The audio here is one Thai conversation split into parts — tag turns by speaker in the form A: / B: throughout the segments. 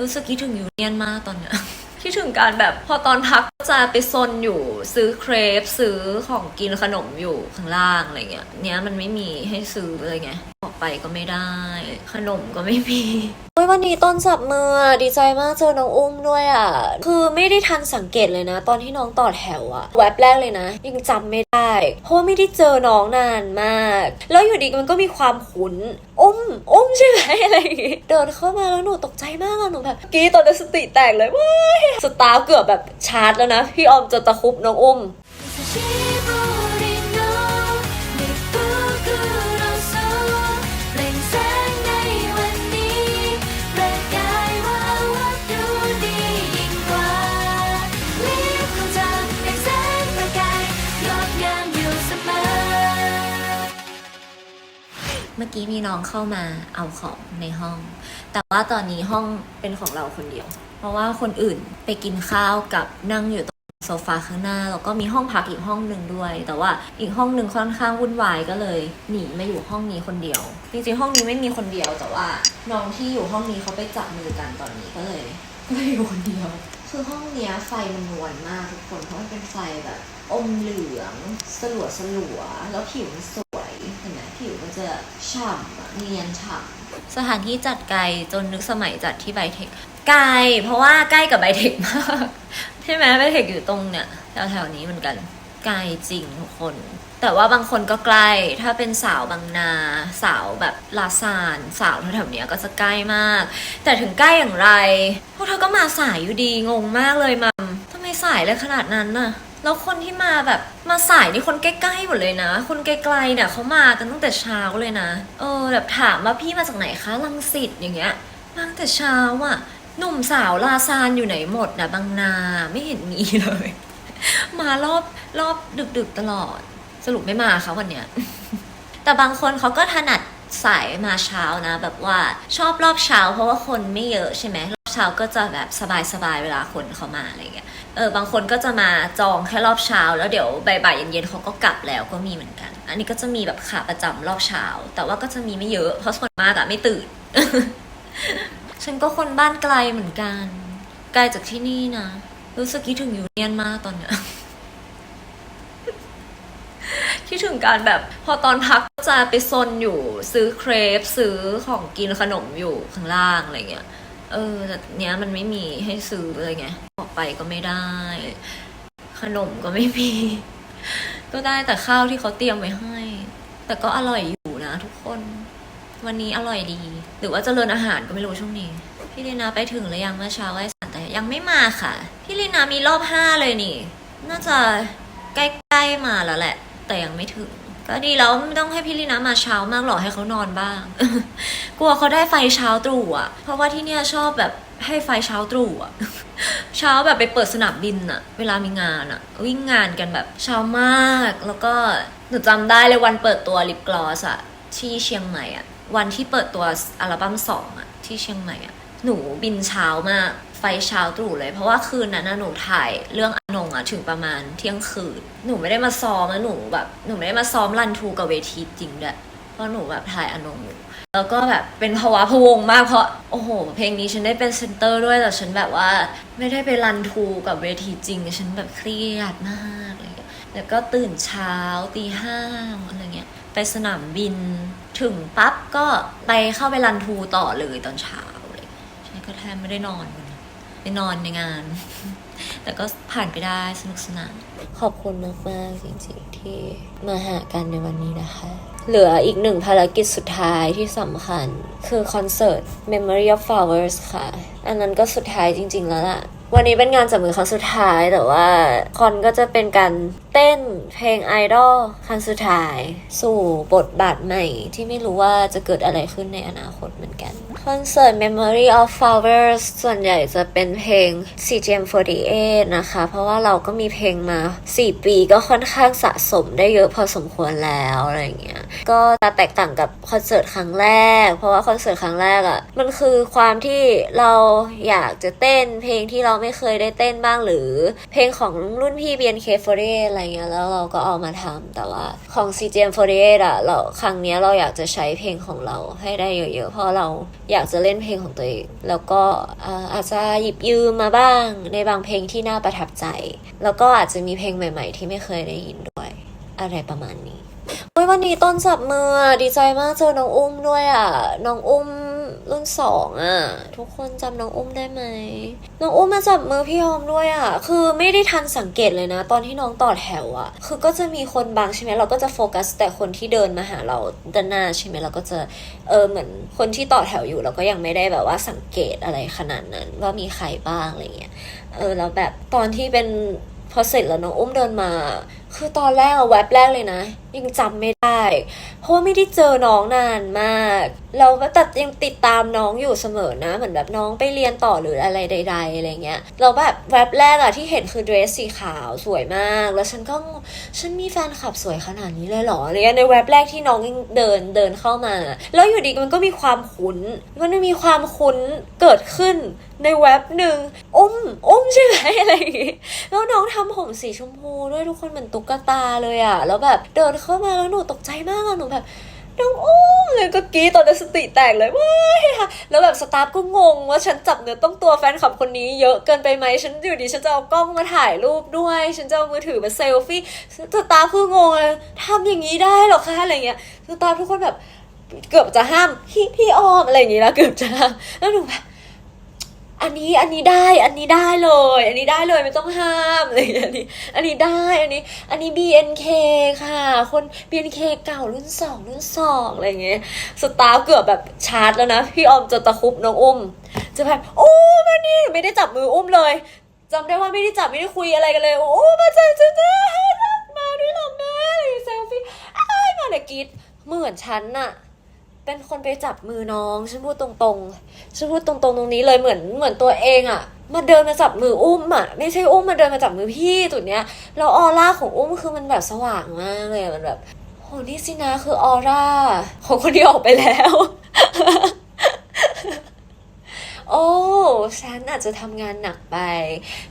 A: รู้สึกคิดถึงยูเนียนมากตอนเนี้ย คิดถึงการแบบพอตอนพักจะไปซนอยู่ซื้อเครปซื้อของกินขนมอยู่ข้างล่างอะไรเงี้ยเนี้ยมันไม่มีให้ซื้อเลยไง ไปก็ไม่ได้ ขนมก็ไม่มีเฮ้ยวันนี้ต้นจับมือดีใจมากเจอน้องอุ้มด้วยอะ คือไม่ได้ทันสังเกตเลยนะ ตอนที่น้องต่อแถวอะแวบแรกเลยนะ ยังจำไม่ได้ เพราะว่าไม่ได้เจอน้องนานมาก แล้วอยู่ดีมันก็มีความขุนอุ้มอุ้มใช่ไหมอะไรอย่างงี้เดินเข้ามาแล้วหนูตกใจมากอะหนูแบบกรีดตอนนั้นสติแตกเลยว้ายสตาร์เกือบแบบชาร์จแล้วนะ พี่ออมจะตะคุบน้องอุ้ม
B: เมื่อ
A: กี้มีน้องเข้ามาเอาของในห้อง แต่ว่าตอนนี้ห้องเป็นของเราคนเดียว เพราะว่าคนอื่นไปกินข้าวกับนั่งอยู่ตรงโซฟาข้างหน้าแล้วก็มีห้องพักอีกห้องหนึ่งด้วย แต่ว่าอีกห้องหนึ่งค่อนข้างวุ่นวายก็เลยหนีมาอยู่ห้องนี้คนเดียว จริงๆห้องนี้ไม่มีคนเดียวแต่ว่าน้องที่อยู่ห้องนี้เขาไปจับมือกันตอนนี้ก็เลยก็เลยอยู่คนเดียว คือห้องเนี้ยไฟมันนวลมากทุกคนเพราะมันเป็นไฟแบบอมเหลืองสลัวสลัวๆแล้วผิวมันส จะฉ่ำเนียนฉ่ำสถานที่จัดไกลจนนึกสมัยจัดที่ไบเทคไกลเพราะว่าใกล้กับไบเทคมากใช่ไหมไบเทคอยู่ตรงเนี่ยแถวๆนี้เหมือนกันไกลจริงทุกคน แต่ว่าบางคนก็ใกล้ถ้าเป็นสาวบางนา สาวแบบลาซานสาวแถวๆนี้ก็จะใกล้มาก แต่ถึงใกล้อย่างไรพวกเธอก็มาสายอยู่ดีงงมากเลยมัมทำไมสายเลยขนาดนั้นน่ะ แล้วคนที่มาแบบมาสายนี่คนใกล้ๆหมดเลยนะ คนไกลๆเนี่ยเขามากันตั้งแต่เช้าเลยนะ เออแบบถามว่าพี่มาจากไหนคะลังสิตอย่างเงี้ยมาตั้งแต่เช้าอะหนุ่มสาวลาซานอยู่ไหนหมดนะบางนาไม่เห็นมีเลย มารอบรอบดึกๆตลอด สรุปไม่มาค่ะวันเนี้ย แต่บางคนเขาก็ถนัดสายมาเช้านะ แบบว่าชอบรอบเช้า เพราะว่าคนไม่เยอะใช่ไหมรอบเช้าก็จะแบบสบายๆเวลาคนเขามาอะไรเงี้ย เออบางคนก็จะมาจองแค่รอบเช้า แล้วเดี๋ยวบ่ายๆเย็นๆเขาก็กลับแล้วก็มีเหมือนกัน อันนี้ก็จะมีแบบขาประจำรอบเช้า แต่ว่าก็จะมีไม่เยอะ เพราะส่วนมากอะไม่ตื่น ฉันก็คนบ้านไกลเหมือนกัน ไกลจากที่นี่นะรู้สึกคิดถึงยูเนียนมากตอนเนี้ยคิดถึงการแบบพอตอนพักจะไปซนอยู่ซื้อเครปซื้อของกินขนมอยู่ข้างล่างอะไรเงี้ยเออแต่เนี้ยมันไม่มีให้ซื้อเลยไง ไปก็ไม่ได้ ขนมก็ไม่มี ก็ได้แต่ข้าวที่เขาเตรียมไว้ให้ แต่ก็อร่อยอยู่นะทุกคน วันนี้อร่อยดี หรือว่าจเจริญอาหารก็ไม่รู้ช่วงนี้ พี่ลีนาไปถึงหรือยังเมื่อเช้าไอ้สันแต่ยังไม่มาค่ะ พี่ลีนามีรอบห้าเลยนี่ น่าจะใกล้ๆมาแล้วแหละ แต่ยังไม่ถึงก็ดีแล้วไม่ต้องให้พี่ลีนามาเช้ามากหรอกให้เขานอนบ้าง กลัวเขาได้ไฟเช้าตรู่อะ เพราะว่าที่เนี่ยชอบแบบ ให้ไฟเช้าตรู่อะเช้าแบบไปเปิดสนามบินอะเวลามีงานอะวิ่งงานกันแบบเช้ามาก แล้วก็หนูจำได้เลยวันเปิดตัวลิปกลอสอะที่เชียงใหม่อะวันที่เปิดตัวอัลบั้มสองอะที่เชียงใหม่อะหนูบินเช้ามากไฟเช้าตรู่เลย เพราะว่าคืนนั้นหนูถ่ายเรื่องอนงอะถึงประมาณเที่ยงคืน หนูไม่ได้มาซ้อมแล้วหนูแบบหนูไม่ได้มาซ้อมรันทูกับเวทีจริงด้วยเพราะหนูแบบถ่ายอนงอยู่ แล้วก็แบบเป็นภาวะพวงมากเพราะโอ้โห เพลงนี้ฉันได้เป็นเซนเตอร์ด้วยแต่ฉันแบบว่าไม่ได้ไปรันทูกับเวทีจริง ฉันแบบเครียดมากอะไรเงี้ยแล้วก็ตื่นเช้าตีห้าอะไรเงี้ยไปสนามบินถึงปั๊บก็ไปเข้าไปรันทูต่อเลยตอนเช้าเลยฉันก็แทบไม่ได้นอนวันนั้นไปนอนในงาน แต่ก็ผ่านไปได้สนุกสนาน ขอบคุณมากมากจริงๆที่มาหากันในวันนี้นะคะ เหลืออีกหนึ่งภารกิจสุดท้ายที่สำคัญ คือคอนเสิร์ต Memory of Flowers ค่ะ อันนั้นก็สุดท้ายจริง ๆ แล้วล่ะวันนี้เป็นงานจับมือครั้งสุดท้ายแต่ว่าคอนก็จะเป็นการเต้นเพลงไอดอลครั้งสุดท้าย สู่บทบาทใหม่ที่ไม่รู้ว่าจะเกิดอะไรขึ้นในอนาคตเหมือนกัน คอนเสิร์ต Memory of Flowers ส่วนใหญ่จะเป็นเพลง CGM48 นะคะ เพราะว่าเราก็มีเพลงมา 4 ปีก็ค่อนข้างสะสมได้เยอะพอสมควรแล้วอะไรเงี้ย ก็จะแตกต่างกับคอนเสิร์ตครั้งแรก เพราะว่าคอนเสิร์ตครั้งแรกอะ่ะ มันคือความที่เราอยากจะเต้นเพลงที่เราไม่เคยได้เต้นบ้างหรือ เพลงของรุ่นพี่ BNK48 อะไรเงี้ย แล้วเราก็เอามาทำแต่ว่าของ CGM48 อะ่ะเราครั้งเนี้ยเราอยากจะใช้เพลงของเราให้ได้เยอะๆเพราะเราอยากจะเล่นเพลงของตัวเอง แล้วก็อาจจะหยิบยืมมาบ้างในบางเพลงที่น่าประทับใจ แล้วก็อาจจะมีเพลงใหม่ๆ ที่ไม่เคยได้ยินด้วย อะไรประมาณนี้วันนี้ต้นจับมือดีใจมากเจอน้องอุ้มด้วยอะ น้องอุ้ม รุ่นสองอะ ทุกคนจำน้องอุ้มได้ไหมน้องอุ้มมาจับมือพี่ออมด้วยอะ คือไม่ได้ทันสังเกตเลยนะ ตอนที่น้องต่อแถวอะ คือก็จะมีคนบางใช่ไหมเราก็จะโฟกัส แต่คนที่เดินมาหาเราด้านหน้าใช่ไหมเราก็จะเออเหมือนคนที่ต่อแถวอยู่เราก็ยังไม่ได้แบบว่าสังเกตอะไรขนาดนั้น ว่ามีใครบ้างอะไรเงี้ยเออแล้วแบบตอนที่เป็นพอเสร็จแล้วน้องอุ้มเดินมา คือตอนแรกอะแวบแรกเลยนะ ยังจำไม่ได้ เพราะว่าไม่ได้เจอน้องนานมากเราแต่ยังติดตามน้องอยู่เสมอนะ เหมือนแบบน้องไปเรียนต่อหรืออะไรใด ๆ อะไรเงี้ย เราแบบแวบแรกอะที่เห็นคือเดรสสีขาวสวยมาก แล้วฉันก็ฉันมีแฟนคลับสวยขนาดนี้เลยเหรออะไรเงี้ยในแวบแรกที่น้องยังเดินเดินเข้ามา แล้วอยู่ดีมันก็มีความคุ้น มันมีความคุ้นเกิดขึ้นในแว็บหนึ่งอุ้มอุ้มใช่ไหมอะไรอย่างงี้ ทำผมสีชมพูด้วยทุกคนเหมือนตุ๊กตาเลยอะแล้วแบบเดินเข้ามาแล้วหนูตกใจมากอะหนูแบบน้องอุ้มเลยก็กรีดตอนนั้นสติแตกเลยว้ายค่ะแล้วแบบสตาฟก็งงว่าฉันจับเนื้อต้องตัวแฟนคลับคนนี้เยอะเกินไปไหมฉันอยู่ดีฉันจะเอากล้องมาถ่ายรูปด้วย ฉันจะเอามือถือมาเซลฟี่สตาฟคืองงเลยทำอย่างนี้ได้หรอคะอะไรเงี้ยสตาฟทุกคนแบบเกือบจะห้ามพี่พี่ออมอะไรอย่างงี้แล้วเกือบจะห้ามแล้วหนูแบบ อันนี้อันนี้ได้อันนี้ได้เลย อันนี้ได้เลยไม่ต้องห้ามอะไรอย่างเงี้ยอันนี้อันนี้ได้อันนี้ อันนี้ BNK ค่ะ คน BNK เก่ารุ่นสองรุ่นสองอะไรอย่างเงี้ยสตาฟเกือบแบบชาร์จแล้วนะ พี่ออมจะตะคุบน้องอุ้ม จะแบบโอ้มานี่ไม่ได้จับมืออุ้มเลยจำได้ว่าไม่ได้จับไม่ได้คุยอะไรกันเลย โอ้มาเจอเจอเจอมาด้วยหรอแม่เซลฟี่อ้ายมาเลยกีดเหมือนฉันน่ะ เป็นคนไปจับมือน้องฉันพูดตรงๆฉันพูดตรงๆตรงนี้เลยเหมือนเหมือนตัวเองอะมาเดินมาจับมืออุ้มอะไม่ใช่อุ้มมาเดินมาจับมือพี่จุดเนี้ยแล้วออร่าของอุ้มคือมันแบบสว่างมากเลยมันแบบโหนี่สินะคือออร่าของคนที่ออกไปแล้ว โอ้ฉันอาจจะทำงานหนักไป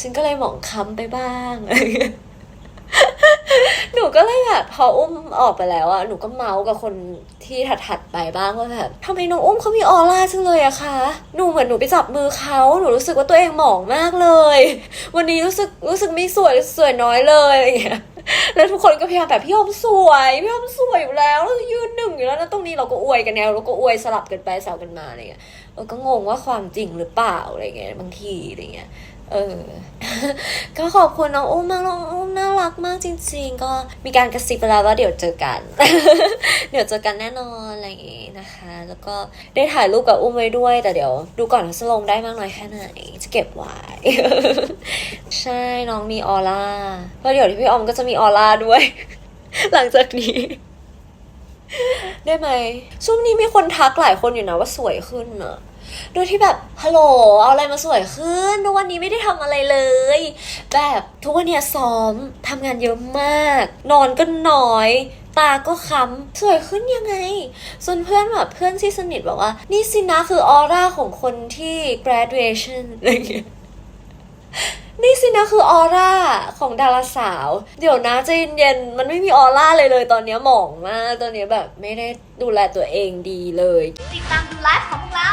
A: ฉันก็เลยหมองค้ำไปบ้าง ก็เลยแบบพออุ้มออกไปแล้วอะหนูก็เมาส์กับคนที่ถัดๆไปบ้างว่าแบบทำไมน้องอุ้มเขามีออร่าจังเลยอะคะหนูเหมือนหนูไปจับมือเขาหนูรู้สึกว่าตัวเองหมองมากเลย วันนี้รู้สึกรู้สึกไม่สวยสวยน้อยเลยอะไรอย่างเงี้ยแล้วทุกคนก็พยายามแบบพี่อมสวยพี่อมสวยอยู่แล้วเรายืนหนึ่งอยู่แล้วนะตรงนี้เราก็อวยกันแนวเราก็อวยสลับกันไปแซวกันมาอะไรเงี้ยเออก็งงว่าความจริงหรือเปล่าอะไรเงี้ยบางทีอะไรเงี้ยเออ ก็ขอบคุณน้องอุ้มมากน้องอุ รักมากจริง ๆ ก็มีการกระซิบไปแล้วว่าเดี๋ยวเจอกัน เดี๋ยวเจอกันแน่นอนอะไรอย่างงี้นะคะ แล้วก็ได้ถ่ายรูปกับอุ้มไว้ด้วย แต่เดี๋ยวดูก่อนว่าจะลงได้มากน้อยแค่ไหน จะเก็บไว้ ใช่น้องมีออร่าเพราะเดี๋ยวที่พี่ออมก็จะมีออร่าด้วย หลังจากนี้ได้ไหมช่วงนี้มีคนทักหลายคนอยู่นะว่าสวยขึ้นอะ โดยที่แบบฮัลโหลเอาอะไรมาสวยขึ้นทุกวันนี้ไม่ได้ทำอะไรเลย แบบทุกวันเนี้ยซ้อมทำงานเยอะมาก นอนก็น้อยตาก็ค้ำสวยขึ้นยังไง ส่วนเพื่อนแบบเพื่อนที่สนิทบอกว่า นี่สินะคือออร่าของคนที่ graduation อะไรอย่างเงี้ยนี่สินะคือออร่าของดาราสาว เดี๋ยวนะใจเย็นๆมันไม่มีออร่าเลยเลยตอนนี้หมองมาก ตอนนี้แบบไม่ได้ดูแลตัวเองดีเลย
C: ติดตามดูไลฟ์ของพวกเรา